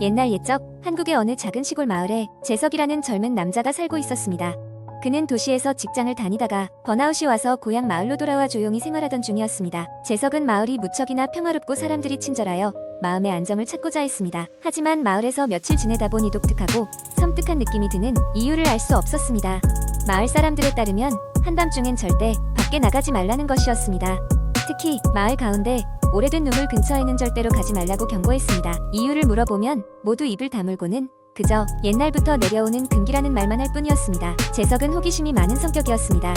옛날 옛적 한국의 어느 작은 시골 마을에 재석이라는 젊은 남자가 살고 있었습니다. 그는 도시에서 직장을 다니다가 번아웃이 와서 고향 마을로 돌아와 조용히 생활하던 중이었습니다. 재석은 마을이 무척이나 평화롭고 사람들이 친절하여 마음의 안정을 찾고자 했습니다. 하지만 마을에서 며칠 지내다 보니 독특하고 섬뜩한 느낌이 드는 이유를 알 수 없었습니다. 마을 사람들에 따르면 한밤중엔 절대 밖에 나가지 말라는 것이었습니다. 특히 마을 가운데 오래된 우물 근처에는 절대로 가지 말라고 경고했습니다. 이유를 물어보면 모두 입을 다물고는 그저 옛날부터 내려오는 금기라는 말만 할 뿐이었습니다. 재석은 호기심이 많은 성격이었습니다.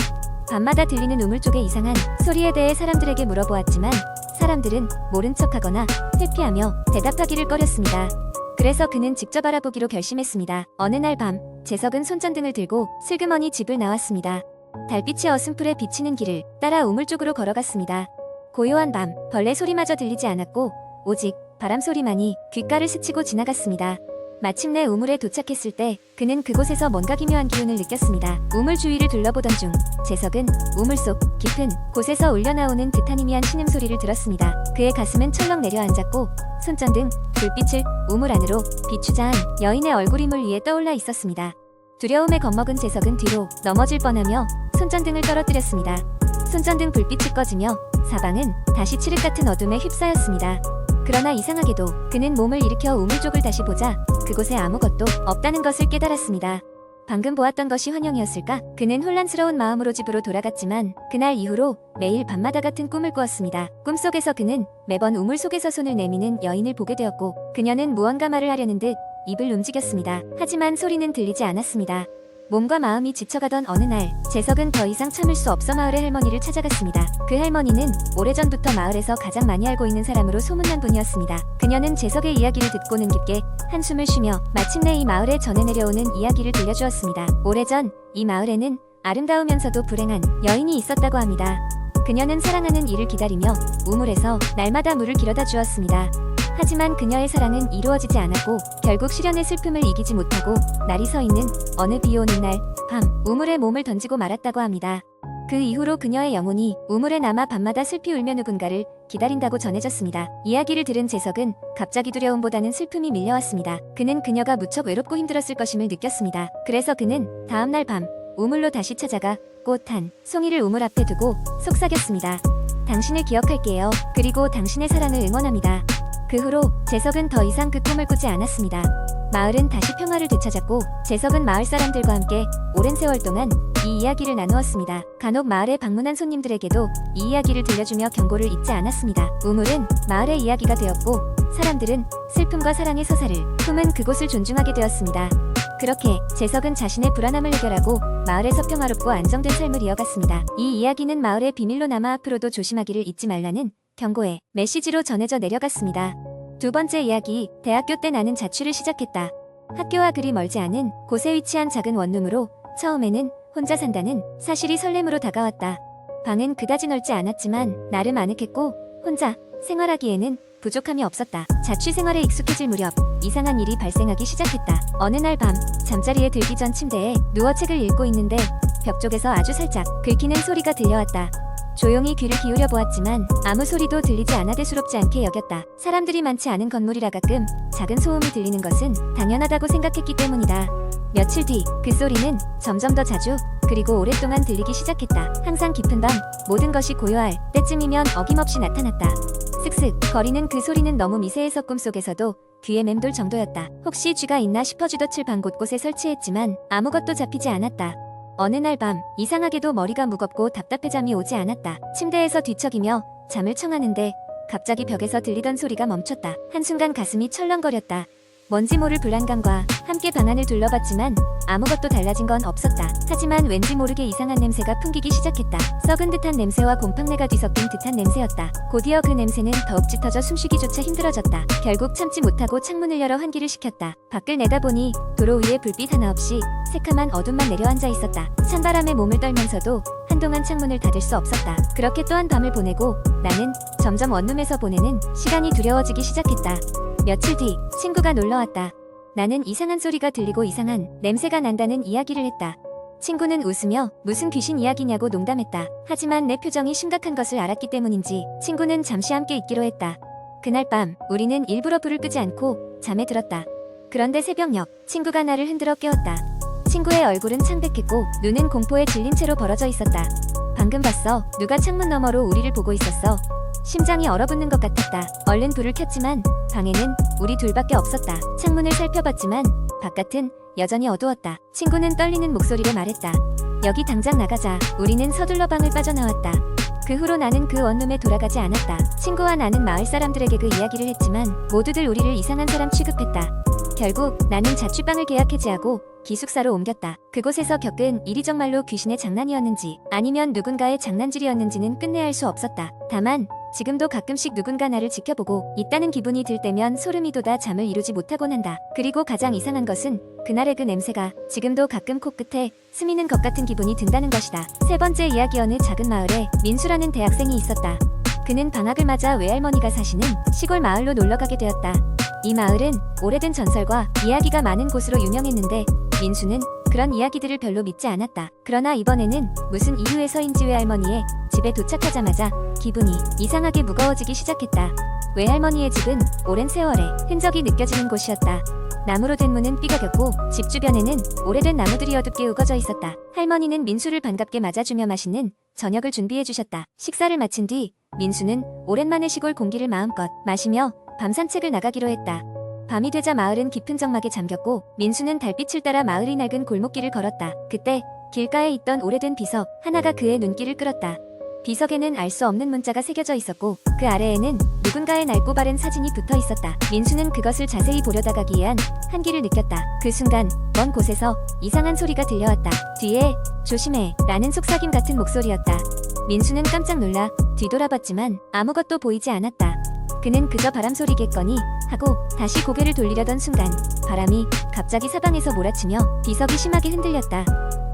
밤마다 들리는 우물 쪽의 이상한 소리에 대해 사람들에게 물어보았지만 사람들은 모른 척하거나 회피하며 대답하기를 꺼렸습니다. 그래서 그는 직접 알아보기로 결심했습니다. 어느 날 밤, 재석은 손전등을 들고 슬그머니 집을 나왔습니다. 달빛이 어슴풀에 비치는 길을 따라 우물 쪽으로 걸어갔습니다. 고요한 밤, 벌레 소리마저 들리지 않았고 오직 바람 소리만이 귓가를 스치고 지나갔습니다. 마침내 우물에 도착했을 때 그는 그곳에서 뭔가 기묘한 기운을 느꼈습니다. 우물 주위를 둘러보던 중 재석은 우물 속 깊은 곳에서 울려나오는 듯한 희미한 신음소리를 들었습니다. 그의 가슴은 철렁 내려앉았고 손전등, 불빛을 우물 안으로 비추자 한 여인의 얼굴이 물 위에 떠올라 있었습니다. 두려움에 겁먹은 재석은 뒤로 넘어질 뻔하며 손전등을 떨어뜨렸습니다. 손전등 불빛이 꺼지며 사방은 다시 칠흑 같은 어둠에 휩싸였습니다. 그러나 이상하게도 그는 몸을 일으켜 우물 쪽을 다시 보자 그곳에 아무것도 없다는 것을 깨달았습니다. 방금 보았던 것이 환영이었을까? 그는 혼란스러운 마음으로 집으로 돌아갔지만 그날 이후로 매일 밤마다 같은 꿈을 꾸었습니다. 꿈속에서 그는 매번 우물 속에서 손을 내미는 여인을 보게 되었고 그녀는 무언가 말을 하려는 듯 입을 움직였습니다. 하지만 소리는 들리지 않았습니다. 몸과 마음이 지쳐가던 어느 날 재석은 더 이상 참을 수 없어 마을의 할머니를 찾아갔습니다. 그 할머니는 오래전부터 마을에서 가장 많이 알고 있는 사람으로 소문난 분이었습니다. 그녀는 재석의 이야기를 듣고는 깊게 한숨을 쉬며 마침내 이 마을에 전해 내려오는 이야기를 들려주었습니다. 오래전 이 마을에는 아름다우면서도 불행한 여인이 있었다고 합니다. 그녀는 사랑하는 이를 기다리며 우물에서 날마다 물을 길어다 주었습니다. 하지만 그녀의 사랑은 이루어지지 않았고 결국 시련의 슬픔을 이기지 못하고 날이 서 있는 어느 비 오는 날 밤 우물에 몸을 던지고 말았다고 합니다. 그 이후로 그녀의 영혼이 우물에 남아 밤마다 슬피 울며 누군가를 기다린다고 전해졌습니다. 이야기를 들은 재석은 갑자기 두려움보다는 슬픔이 밀려왔습니다. 그는 그녀가 무척 외롭고 힘들었을 것임을 느꼈습니다. 그래서 그는 다음날 밤 우물로 다시 찾아가 꽃 한 송이를 우물 앞에 두고 속삭였습니다. 당신을 기억할게요. 그리고 당신의 사랑을 응원합니다. 그 후로 재석은 더 이상 그 꿈을 꾸지 않았습니다. 마을은 다시 평화를 되찾았고 재석은 마을 사람들과 함께 오랜 세월 동안 이 이야기를 나누었습니다. 간혹 마을에 방문한 손님들에게도 이 이야기를 들려주며 경고를 잊지 않았습니다. 우물은 마을의 이야기가 되었고 사람들은 슬픔과 사랑의 서사를 품은 그곳을 존중하게 되었습니다. 그렇게 재석은 자신의 불안함을 해결하고 마을에서 평화롭고 안정된 삶을 이어갔습니다. 이 이야기는 마을의 비밀로 남아 앞으로도 조심하기를 잊지 말라는 경고의 메시지로 전해져 내려갔습니다. 두 번째 이야기, 대학교 때 나는 자취를 시작했다. 학교와 그리 멀지 않은 곳에 위치한 작은 원룸으로 처음에는 혼자 산다는 사실이 설렘으로 다가왔다. 방은 그다지 넓지 않았지만 나름 아늑했고 혼자 생활하기에는 부족함이 없었다. 자취 생활에 익숙해질 무렵 이상한 일이 발생하기 시작했다. 어느 날 밤 잠자리에 들기 전 침대에 누워 책을 읽고 있는데 벽 쪽에서 아주 살짝 긁히는 소리가 들려왔다. 조용히 귀를 기울여 보았지만 아무 소리도 들리지 않아 대수롭지 않게 여겼다. 사람들이 많지 않은 건물이라 가끔 작은 소음이 들리는 것은 당연하다고 생각했기 때문이다. 며칠 뒤 그 소리는 점점 더 자주 그리고 오랫동안 들리기 시작했다. 항상 깊은 밤 모든 것이 고요할 때쯤이면 어김없이 나타났다. 슥슥 거리는 그 소리는 너무 미세해서 꿈속에서도 귀에 맴돌 정도였다. 혹시 쥐가 있나 싶어 쥐덫을 방 곳곳에 설치했지만 아무것도 잡히지 않았다. 어느 날 밤 이상하게도 머리가 무겁고 답답해 잠이 오지 않았다. 침대에서 뒤척이며 잠을 청하는데 갑자기 벽에서 들리던 소리가 멈췄다. 한순간 가슴이 철렁거렸다. 뭔지 모를 불안감과 함께 방안을 둘러봤지만 아무것도 달라진 건 없었다. 하지만 왠지 모르게 이상한 냄새가 풍기기 시작했다. 썩은 듯한 냄새와 곰팡내가 뒤섞인 듯한 냄새였다. 곧이어 그 냄새는 더욱 짙어져 숨쉬기조차 힘들어졌다. 결국 참지 못하고 창문을 열어 환기를 시켰다. 밖을 내다보니 도로 위에 불빛 하나 없이 새카만 어둠만 내려앉아 있었다. 찬바람에 몸을 떨면서도 한동안 창문을 닫을 수 없었다. 그렇게 또한 밤을 보내고 나는 점점 원룸에서 보내는 시간이 두려워지기 시작했다. 며칠 뒤 친구가 놀러 왔다. 나는 이상한 소리가 들리고 이상한 냄새가 난다는 이야기를 했다. 친구는 웃으며 무슨 귀신 이야기냐고 농담했다. 하지만 내 표정이 심각한 것을 알았기 때문인지 친구는 잠시 함께 있기로 했다. 그날 밤 우리는 일부러 불을 끄지 않고 잠에 들었다. 그런데 새벽녘 친구가 나를 흔들어 깨웠다. 친구의 얼굴은 창백했고 눈은 공포에 질린 채로 벌어져 있었다. 방금 봤어. 누가 창문 너머로 우리를 보고 있었어. 심장이 얼어붙는 것 같았다. 얼른 불을 켰지만 방에는 우리 둘밖에 없었다. 창문을 살펴봤지만 바깥은 여전히 어두웠다. 친구는 떨리는 목소리로 말했다. 여기 당장 나가자. 우리는 서둘러 방을 빠져나왔다. 그 후로 나는 그 원룸에 돌아가지 않았다. 친구와 나는 마을 사람들에게 그 이야기를 했지만 모두들 우리를 이상한 사람 취급했다. 결국 나는 자취방을 계약 해지하고 기숙사로 옮겼다. 그곳에서 겪은 일이 정말로 귀신의 장난이었는지 아니면 누군가의 장난질이었는지는 끝내 알 수 없었다. 다만 지금도 가끔씩 누군가 나를 지켜보고 있다는 기분이 들 때면 소름이 돋아 잠을 이루지 못하곤 한다. 그리고 가장 이상한 것은 그날의 그 냄새가 지금도 가끔 코끝에 스미는 것 같은 기분이 든다는 것이다. 세 번째 이야기 어느 작은 마을에 민수라는 대학생이 있었다. 그는 방학을 맞아 외할머니가 사시는 시골 마을로 놀러가게 되었다. 이 마을은 오래된 전설과 이야기가 많은 곳으로 유명했는데 민수는 그런 이야기들을 별로 믿지 않았다. 그러나 이번에는 무슨 이유에서인지 외할머니의 집에 도착하자마자 기분이 이상하게 무거워지기 시작했다. 외할머니의 집은 오랜 세월의 흔적이 느껴지는 곳이었다. 나무로 된 문은 삐걱였고 집 주변에는 오래된 나무들이 어둡게 우거져 있었다. 할머니는 민수를 반갑게 맞아주며 맛있는 저녁을 준비해 주셨다. 식사를 마친 뒤 민수는 오랜만에 시골 공기를 마음껏 마시며 밤 산책을 나가기로 했다. 밤이 되자 마을은 깊은 정막에 잠겼고 민수는 달빛을 따라 마을이 낡은 골목길을 걸었다. 그때 길가에 있던 오래된 비석 하나가 그의 눈길을 끌었다. 비석에는 알 수 없는 문자가 새겨져 있었고 그 아래에는 누군가의 낡고 바른 사진이 붙어 있었다. 민수는 그것을 자세히 보려다가 기이한 한기를 느꼈다. 그 순간 먼 곳에서 이상한 소리가 들려왔다. 뒤에 조심해 라는 속삭임 같은 목소리였다. 민수는 깜짝 놀라 뒤돌아봤지만 아무것도 보이지 않았다. 그는 그저 바람 소리겠거니 하고 다시 고개를 돌리려던 순간 바람이 갑자기 사방에서 몰아치며 비석이 심하게 흔들렸다.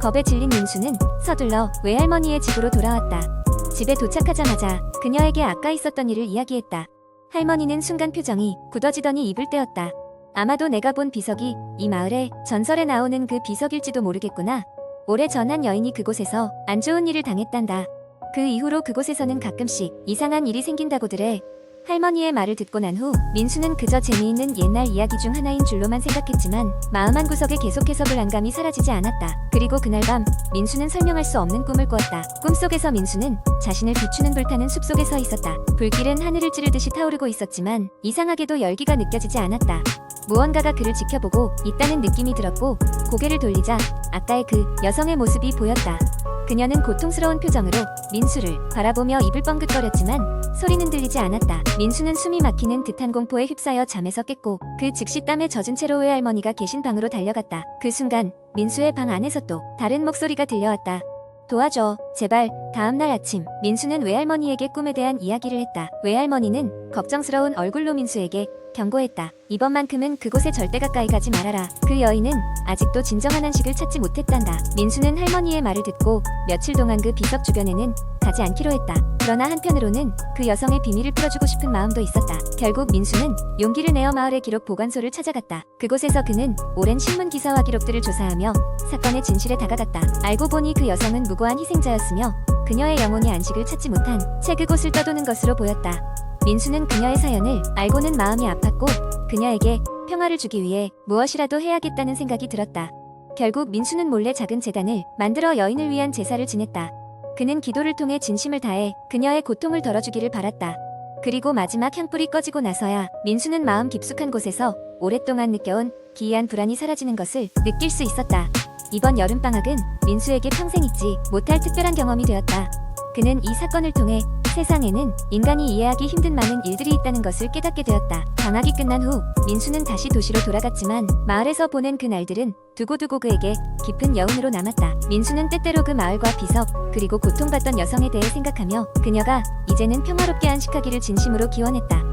겁에 질린 민수는 서둘러 외할머니의 집으로 돌아왔다. 집에 도착하자마자 그녀에게 아까 있었던 일을 이야기했다. 할머니는 순간 표정이 굳어지더니 입을 떼었다. 아마도 내가 본 비석이 이 마을에 전설에 나오는 그 비석일지도 모르겠구나. 오래 전 한 여인이 그곳에서 안 좋은 일을 당했단다. 그 이후로 그곳에서는 가끔씩 이상한 일이 생긴다고들 해. 할머니의 말을 듣고 난 후 민수는 그저 재미있는 옛날 이야기 중 하나인 줄로만 생각했지만 마음 한 구석에 계속해서 불안감이 사라지지 않았다. 그리고 그날 밤 민수는 설명할 수 없는 꿈을 꾸었다. 꿈속에서 민수는 자신을 비추는 불타는 숲속에 서 있었다. 불길은 하늘을 찌르듯이 타오르고 있었지만 이상하게도 열기가 느껴지지 않았다. 무언가가 그를 지켜보고 있다는 느낌이 들었고 고개를 돌리자 아까의 그 여성의 모습이 보였다. 그녀는 고통스러운 표정으로 민수를 바라보며 입을 뻥긋거렸지만 소리는 들리지 않았다. 민수는 숨이 막히는 듯한 공포에 휩싸여 잠에서 깼고 그 즉시 땀에 젖은 채로 외할머니가 계신 방으로 달려갔다. 그 순간 민수의 방 안에서 또 다른 목소리가 들려왔다. 도와줘, 제발. 다음 날 아침, 민수는 외할머니에게 꿈에 대한 이야기를 했다. 외할머니는 걱정스러운 얼굴로 민수에게 경고했다. 이번만큼은 그곳에 절대 가까이 가지 말아라. 그 여인은 아직도 진정한 한식을 찾지 못했단다. 민수는 할머니의 말을 듣고 며칠 동안 그 비석 주변에는 가지 않기로 했다. 그러나 한편으로는 그 여성의 비밀을 풀어주고 싶은 마음도 있었다. 결국 민수는 용기를 내어 마을의 기록 보관소를 찾아갔다. 그곳에서 그는 오랜 신문 기사와 기록들을 조사하며 사건의 진실에 다가갔다. 알고 보니 그 여성은 무고한 희생자였으며 그녀의 영혼이 안식을 찾지 못한 채 그곳을 떠도는 것으로 보였다. 민수는 그녀의 사연을 알고는 마음이 아팠고 그녀에게 평화를 주기 위해 무엇이라도 해야겠다는 생각이 들었다. 결국 민수는 몰래 작은 재단을 만들어 여인을 위한 제사를 지냈다. 그는 기도를 통해 진심을 다해 그녀의 고통을 덜어주기를 바랐다. 그리고 마지막 향불이 꺼지고 나서야 민수는 마음 깊숙한 곳에서 오랫동안 느껴온 기이한 불안이 사라지는 것을 느낄 수 있었다. 이번 여름방학은 민수에게 평생 잊지 못할 특별한 경험이 되었다. 그는 이 사건을 통해 세상에는 인간이 이해하기 힘든 많은 일들이 있다는 것을 깨닫게 되었다. 방학이 끝난 후 민수는 다시 도시로 돌아갔지만 마을에서 보낸 그 날들은 두고두고 그에게 깊은 여운으로 남았다. 민수는 때때로 그 마을과 비석 그리고 고통받던 여성에 대해 생각하며 그녀가 이제는 평화롭게 안식하기를 진심으로 기원했다.